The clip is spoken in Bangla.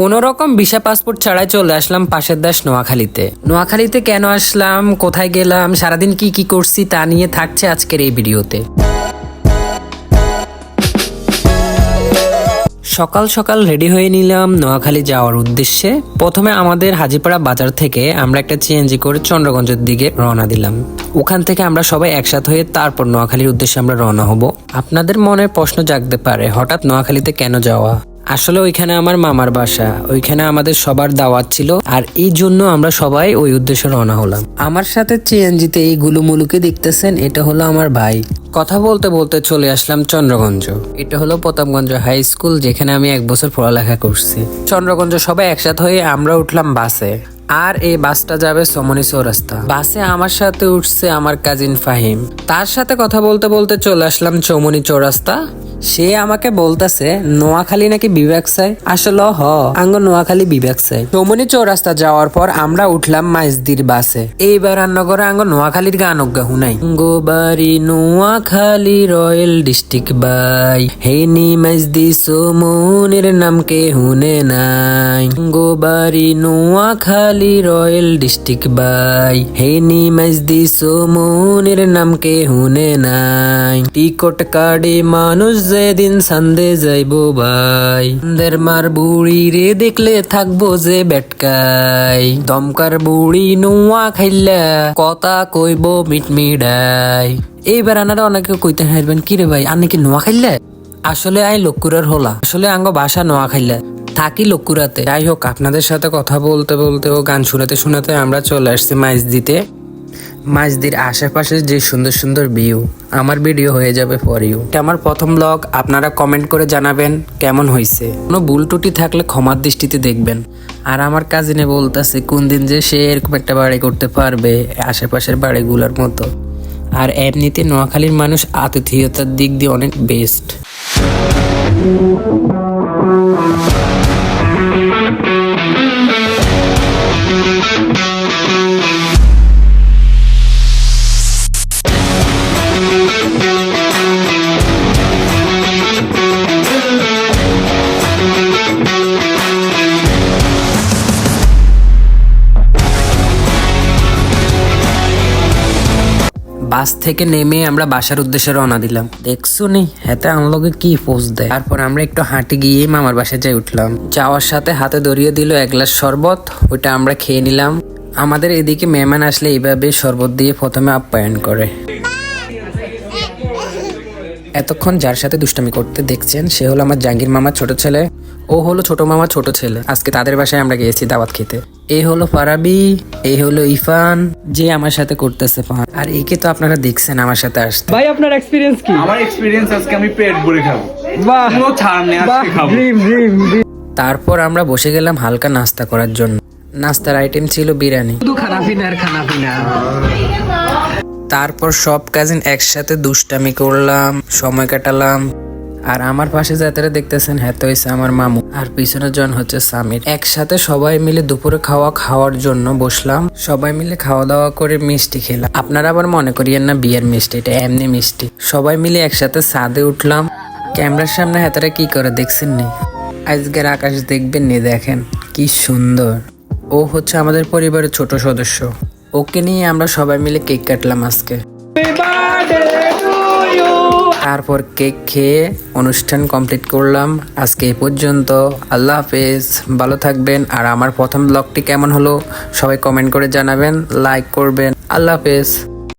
কোন রকম ভিসা পাসপোর্ট ছাড়াই চলে আসলাম পাশের দেশ নোয়াখালীতে। নোয়াখালীতে কেন আসলাম? কোথায় গেলাম? সারাদিন কি কি করছি তা নিয়ে থাকছে আজকের এই ভিডিওতে। সকাল সকাল রেডি হয়ে নিলাম নোয়াখালী যাওয়ার উদ্দেশ্যে। প্রথমে আমাদের হাজিপাড়া বাজার থেকে আমরা একটা সিএনজি করে চন্দ্রগঞ্জের দিকে রওনা দিলাম। ওখান থেকে আমরা সবাই একসাথ হয়ে তারপর নোয়াখালীর উদ্দেশ্যে আমরা রওনা হব। আপনাদের মনে প্রশ্ন জাগতে পারে, হঠাৎ নোয়াখালীতে কেন যাওয়া? আসলে ওইখানে আমার মামার বাসা। ওইখানে আমাদের সবার দাওয়াত ছিল আর এই জন্য আমরা সবাই ওই উদ্দেশ্যে রওনা হলাম। আমার সাথে চিএনজিতে এই গুলুমুলুকে দেখতেছেন এটা হলো আমার ভাই। কথা বলতে বলতে চলে আসলাম চন্দ্রগঞ্জ। এটা হলো প্রতাপগঞ্জ হাই স্কুল যেখানে আমি এক বছর পড়ালেখা করছি। চন্দ্রগঞ্জ সবাই একসাথে হয়ে আমরা উঠলাম বাসে। আর এই বাসটা যাবে সমনি চৌরাস্তা। বাসে আমার সাথে উঠছে আমার কাজিন ফাহিম। তার সাথে কথা বলতে বলতে চলে আসলাম চৌমনি চৌরাস্তা। সে আমাকে বলতেছে, নোয়াখালী নাকি বিবেক চাই আসলে হ, আঙ্গ নোয়াখালী বিবেক চাই চৌমনি চৌরাস্তা যাওয়ার পর আমরা উঠলাম মাইজদির বাসে। এইবার রান্নাঘরে আঙ্গ নোয়াখালীর গান অজ্ঞা হুনাই গোবারি নোয়াখালী রয়্যাল ডিস্ট্রিক্ট বাই। হেনি মাইজদি সোমনের নাম কে হুনে নাই। গোবারি নোয়াখালী রয়্যাল ডিস্ট্রিক্ট বাই। হেনি মাইজদি সোমনের নাম কে হুনে নাই। টিকট কার্ডে মানুষ যেদিন সান্দে যাইব ভাই। দের মার বুড়ি রে দেখলে থাকব যে বেটকাই। দমকার বুড়ি নোয়া খাইলা কথা কইব মিটমিডাই এইবার আনারা অনেকে কইতে হারবেন কি রে ভাই, আনে কি নোয়া খাইলে? আসলে আই লক্কুরার হলা। আসলে আঙ্গ বাসা নোয়া খাইলা। থাকি লক্কুরাতে যাই হোক আপনাদের সাথে কথা বলতে বলতে ও গান শোনাতে শোনাতে আমরা চলে আসছি মাইজ দিতে মাঝদির আশেপাশে যে সুন্দর সুন্দর ভিউ আমার ভিডিও হয়ে যাবে ফর ইউ আমার প্রথম ব্লগ আপনারা কমেন্ট করে জানাবেন কেমন হয়েছে কোনো ভুল ত্রুটি থাকলে ক্ষমার দৃষ্টিতে দেখবেন। আর আমার কাজিনে বলতেছে, কোন দিন যে সে এরকম একটা বাড়ি করতে পারবে আশেপাশের বাড়িগুলোর মতো। আর এমনিতে নোয়াখালীর মানুষ আতিথেয়তার দিক দিয়ে অনেক বেস্ট Thank you. বাস থেকে নেমে আমরা বাসার উদ্দেশ্যে রওনা দিলাম। দেখছ নি, হাতে আনলগে কি পোজ দেয়। তারপর আমরা একটু হাঁটে গিয়ে মামার বাসায় যাই উঠলাম। যাওয়ার সাথে হাতে ধরিয়ে দিল এক গ্লাস শরবত ওটা আমরা খেয়ে নিলাম। আমাদের এদিকে মেহমান আসলে এইভাবে শরবত দিয়ে প্রথমে আপ্যায়ন করে। এতক্ষণ যার সাথে দুষ্টামি করতে দেখছেন, সে হলো আমার জাহাঙ্গীর মামার ছোট ছেলে। ও হলো ছোট মামার ছোট ছেলে। আজকে তাদের বাসায় আমরা গিয়েছি দাওয়াত খেতে। এই হলো ফারাবি এই হলো ইফান যে আমার সাথে করতেছে ফান আর একে তো আপনারা দেখছেন আমার সাথে আসতে। ভাই আপনার এক্সপিরিয়েন্স কি? আমার এক্সপিরিয়েন্স আজকে আমি পেট ভরে খাব। বাহ। কোনো ছাড় নেই আজকে খাব। ড্রিম ড্রিম তারপর আমরা বসে গেলাম হালকা নাস্তা করার জন্য। নাস্তার আইটেম ছিল বিরিয়ানি। শুধু খানা পিনা আর খানা পিনা তারপর সব কাজিন একসাথে দুষ্টামি করলাম সময় কাটালাম। আর আমার পাশে যাত্রা দেখতেছেন হ্যাঁ তো আমার মামু আর পিছনের জন হচ্ছে সামির। একসাথে সবাই মিলে দুপুরে খাওয়া খাওয়ার জন্য বসলাম। সবাই মিলে খাওয়া দাওয়া করে মিষ্টি খেলাম। আপনারা আবার মনে করিয়েন না বিয়ের মিষ্টি, এটা এমনি মিষ্টি। সবাই মিলে একসাথে ছাদে উঠলাম। ক্যামেরার সামনে হাতারা কি করে দেখছেন নি? আজকের আকাশ দেখবেন নি, দেখেন, কি সুন্দর। ও হচ্ছে আমাদের পরিবারের ছোট সদস্য। ওকে নিয়ে আমরা সবাই মিলে কেক কাটলাম আজকে। তারপর কেক খেয়ে অনুষ্ঠান কমপ্লিট করলাম। আজকে এ পর্যন্ত। আল্লাহ হাফেজ। ভালো থাকবেন। আর আমার প্রথম ব্লগটি কেমন হলো সবাই কমেন্ট করে জানাবেন লাইক করবেন। আল্লাহ হাফেজ।